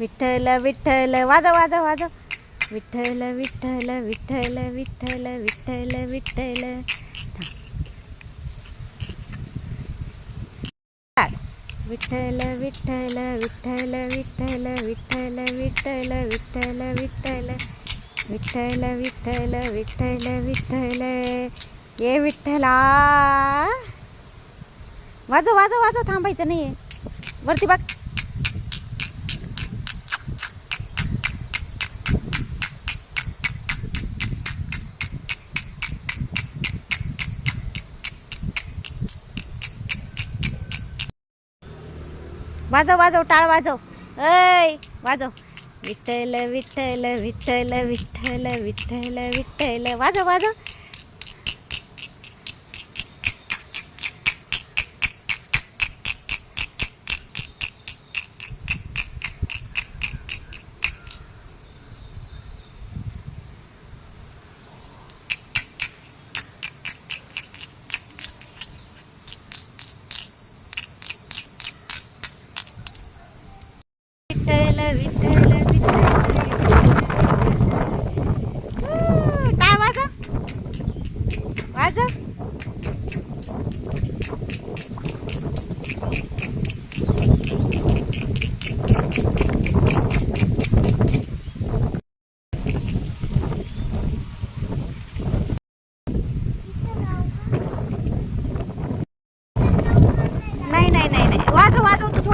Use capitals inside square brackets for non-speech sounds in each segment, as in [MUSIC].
विठ्ठल विठ्ठल वाजव वाजव वाजव विठ्ठल विठ्ठल विठ्ठल विठ्ठल विठ्ठल विठ्ठल विठ्ठल विठ्ठल विठ्ठल विठ्ठल विठ्ठल विठ्ठल विठ्ठल विठ्ठल विठ्ठल विठ्ठल विठ्ठल विठ्ठल ये विठ्ठला वाजव वाजव वाजव थांबायचं नाही वरती बघ वाजव वाजव टाळ वाजव. ऐ वाजव. विठ्ठल विठ्ठल विठ्ठल विठ्ठल विठ्ठल विठ्ठल वाजव वाजव.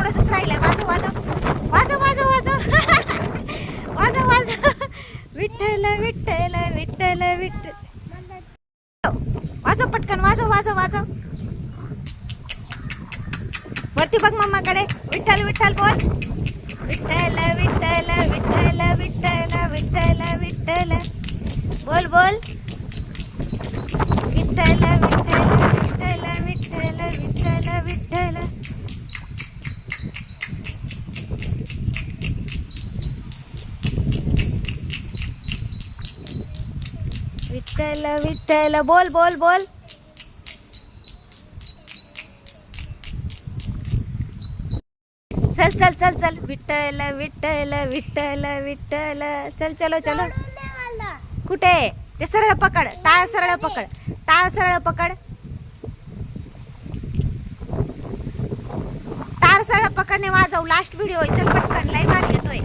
थोडंसंच राहिलंय. वाजव वाजव. वाजव वाजव वाजव. [LAUGHS] वाजव वाजव. विठ्ठल विठ्ठल विठ्ठल विठ्ठल. वाजव पटकन वाजव वाजव वाजव. वरती बघ मम्माकडे विठ्ठल विठ्ठल बोल. विठ्ठल विठ्ठल विठ्ठल विठ्ठल विठ्ठल विठ्ठल बोल बोल. विठ्ठल विठ्ठल बोल बोल बोल. चल चल चल चल. विठ्ठल विठ्ठल विठ्ठल विठ्ठल. चल चलो चलो. कुठे? ते सरळ पकड. टाळ सरळ पकड. टाळ सरळ पकड. टाळ सरळ पकडणे वाजव. लास्ट व्हिडिओ चल पटकन. लय भारी येतोय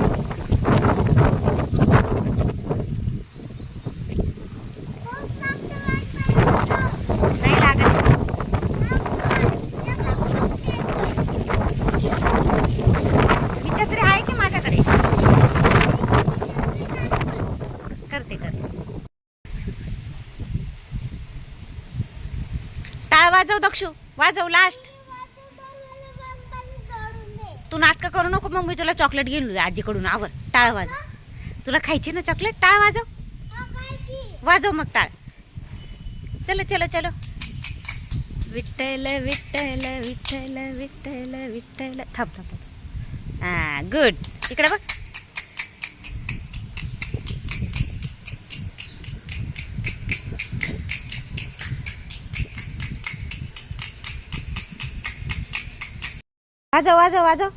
नाही लागत ही छत्री आहे की माझ्याकडे करते करते टाळ वाजव दक्षू वाजव लास्ट तू नाटकं करू नको मग मी तुला चॉकलेट घेऊन आजीकडून. आवर टाळ वाजव. तुला खायची ना चॉकलेट टाळ वाजव. वाजव मग टाळ. चलो चलो चलो. विठ्ठल विठ्ठल विठ्ठल विठ्ठल विठ्ठल. थांब थांब थांब. हा गुड इकडे बघ. वाजव वाजव वाजव.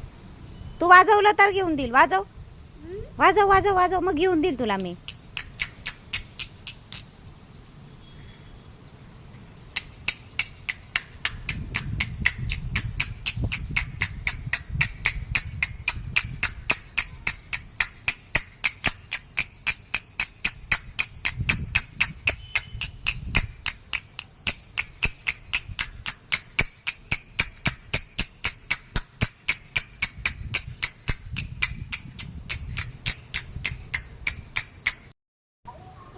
तू वाजवलं तर घेऊन देईल वाजव. वाजव वाजव वाजव. मग घेऊन देईल तुला मी.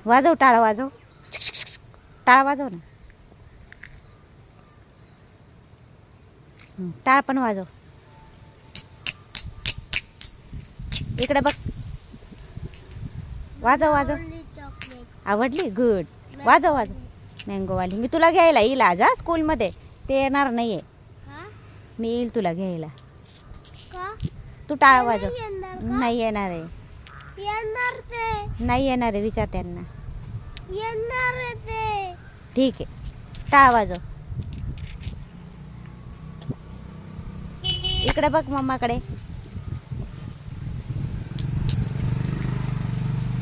वाजव टाळा वाजव. टाळा वाजव ना. टाळ पण वाजव. इकडे बघ. वाजव वाजव. आवडली? गुड वाजव वाजव. मँगोवाली. मी तुला घ्यायला येईल आज हा स्कूलमध्ये. ते येणार नाही आहे मी येईल तुला घ्यायला. तू टाळ वाजव. नाही येणार आहे. येणार ते. नाही येणार आहे विचार त्यांना. येणार आहे ते. ठीक आहे. टाळ वाजव. इकडे बघ मम्माकडे.